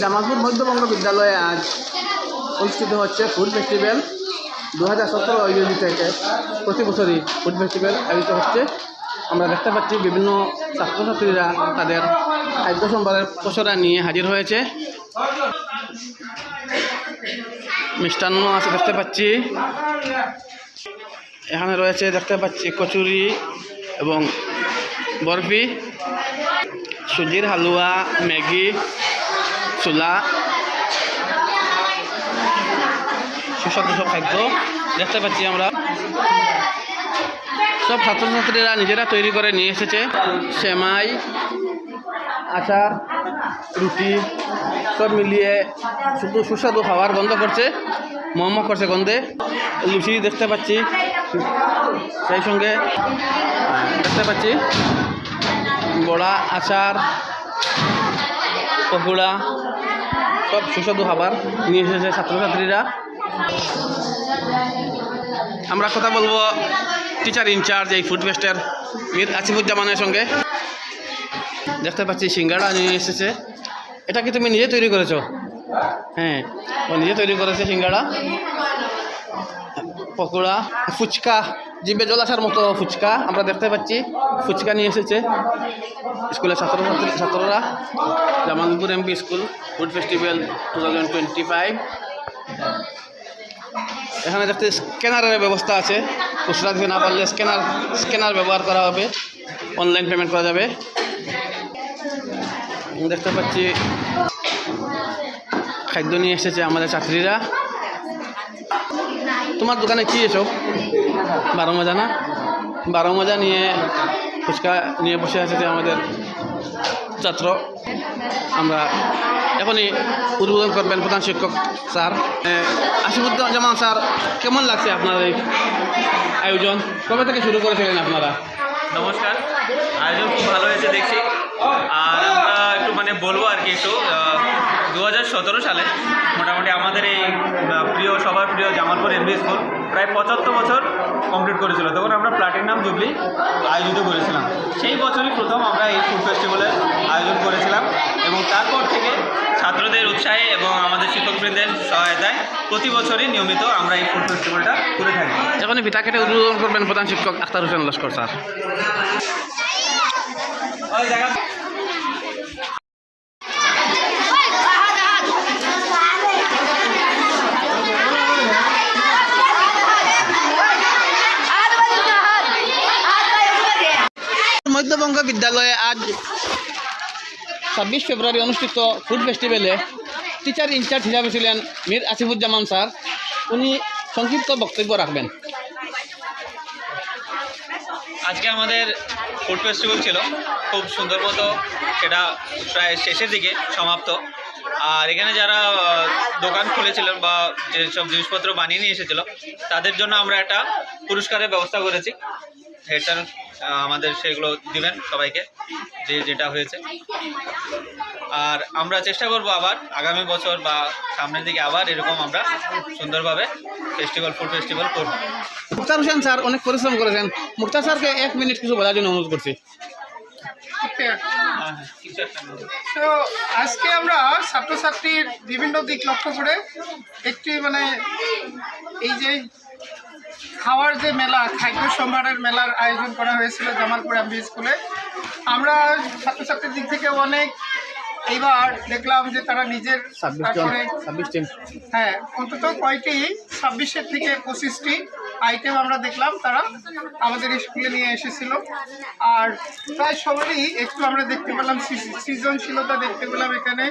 জামালপুর মধ্যবঙ্গ বিদ্যালয়ে আজ অনুষ্ঠিত হচ্ছে ফুড ফেস্টিভ্যাল। দু হাজার সতেরো আয়োজিত থেকে প্রতি বছরই ফুড ফেস্টিভ্যাল আয়োজিত হচ্ছে। আমরা দেখতে পাচ্ছি বিভিন্ন ছাত্রছাত্রীরা তাদের খাদ্য সম্ভারের পসরা নিয়ে হাজির হয়েছে। মিষ্টান্ন আছে দেখতে পাচ্ছি। এখানে রয়েছে দেখতে পাচ্ছি কচুরি এবং বরফি, সুজির হালুয়া, ম্যাগি ছোলা সুস্বাদু সব খাদ্য দেখতে পাচ্ছি আমরা। সব ছাত্রছাত্রীরা নিজেরা তৈরি করে নিয়ে এসেছে। সেমাই, আচার, রুটি, সব মিলিয়ে শুধু সুস্বাদু খাবার গন্ধ করছে। মোমো করছে গন্ধে। লুচি দেখতে পাচ্ছি। সেই সঙ্গে দেখতে পাচ্ছি বড়া, আচার, পকোড়া, সব সুস্বাদু খাবার নিয়ে এসেছে ছাত্রছাত্রীরা। আমরা কথা বলব টিচার ইনচার্জ এই ফুড ফেস্টের মীর আসিফুজ্জামানের সঙ্গে। দেখতে পাচ্ছি সিঙ্গাড়া নিয়ে এসেছে। এটা কি তুমি নিজে তৈরি করেছ? হ্যাঁ ও নিজে তৈরি করেছে সিঙ্গাড়া পকোড়া, ফুচকা, জিভে জল আসার মতো ফুচকা আমরা দেখতে পাচ্ছি। ফুচকা নিয়ে এসেছে স্কুলের ছাত্রছাত্রী ছাত্ররা। Jamalpur MP school food festival two thousand twenty five এখানে দেখতে স্ক্যানারের ব্যবস্থা আছে খুচরা দিতে না পারলে স্ক্যানার স্ক্যানার ব্যবহার করা হবে, অনলাইন পেমেন্ট করা যাবে। দেখতে পাচ্ছি, খাদ্য নিয়ে এসেছে আমাদের ছাত্রীরা তোমার দোকানে কি এসব? বারো মজা না? বারো মজা নিয়ে ফুচকা নিয়ে বসে আছে আমাদের ছাত্র। আমরা এখনই উদ্বোধন করবেন প্রধান শিক্ষক স্যার। আসিফুজ্জামান স্যার, কেমন লাগছে আপনার এই আয়োজন? কবে থেকে শুরু করেছিলেন আপনারা? নমস্কার। আয়োজন খুব ভালো হয়েছে, দেখছি। আর আমরা একটু মানে বলব আর কি একটু দু হাজার সতেরো সালে মোটামুটি আমাদের এই প্রিয়, সবার প্রিয় জামালপুর এমবি স্কুল প্রায় পঁচাত্তর বছর কমপ্লিট করেছিল। তখন আমরা প্লাটিনাম জুবলি আয়োজিত করেছিলাম। সেই বছরই প্রথম আমরা এই ফুড ফেস্টিভ্যালের আয়োজন করেছিলাম এবং তারপর থেকে ছাত্রদের উৎসাহে এবং আমাদের শিক্ষকবৃন্দের সহায়তায় প্রতি বছরই নিয়মিত আমরা এই ফুড ফেস্টিভ্যালটা করে থাকি। এখনই পিঠা কেটে উদ্বোধন করবেন প্রধান শিক্ষক আখতার হোসেন লস্কর স্যার। মধ্যবঙ্গ বিদ্যালয়ে আজ ছাব্বিশ ফেব্রুয়ারি অনুষ্ঠিত ফুড ফেস্টিভ্যালে টিচার ইনচার্জ হিসাবে ছিলেন মীর আসিফুজ্জামান স্যার। উনি সংক্ষিপ্ত বক্তব্য রাখবেন। আজকে আমাদের ফুড ফেস্টিভ্যাল ছিল। খুব সুন্দর মতো সেটা প্রায় শেষের দিকে সমাপ্ত। আর এখানে যারা দোকান খুলেছিলেন বা যেসব জিনিসপত্র বানিয়ে নিয়ে এসেছিল, তাদের জন্য আমরা একটা পুরস্কারের ব্যবস্থা করেছি। আহ, আমাদের সেগুলো দিবেন সবাইকে যে যেটা হয়েছে। আর আমরা চেষ্টা করব আবার আগামী বছর বা সামনের দিকে আবার এরকম আমরা সুন্দরভাবে ফেস্টিভ্যাল ফুড ফেস্টিভ্যাল করব। মুক্তার হোসেন স্যার অনেক পরিশ্রম করেছেন। মুক্তার স্যারকে এক মিনিট কিছু বলার জন্য অনুরোধ করছি। হ্যাঁ কিছু একটা বলুন। তো আজকে আমরা ছাত্রছাত্রীর বিভিন্ন দিক লক্ষ্য করে একটি মানে এই যে খাওয়ার যে মেলা খাদ্য সম্ভারের মেলার আয়োজন করা হয়েছিল জামালপুর এমবি স্কুলে। আমরা ছাত্রছাত্রীর দিক থেকে অনেক এইবার দেখলাম যে তারা নিজের হ্যাঁ অন্তত কয়টি ছাব্বিশের থেকে পঁচিশটি আইটেম আমরা দেখলাম তারা আমাদের স্কুলে নিয়ে এসেছিল। আর প্রায় সবারই একটু আমরা দেখতে পেলাম সৃজনশীলতা দেখতে পেলাম এখানে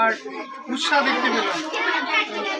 আর উৎসাহ দেখতে পেলাম।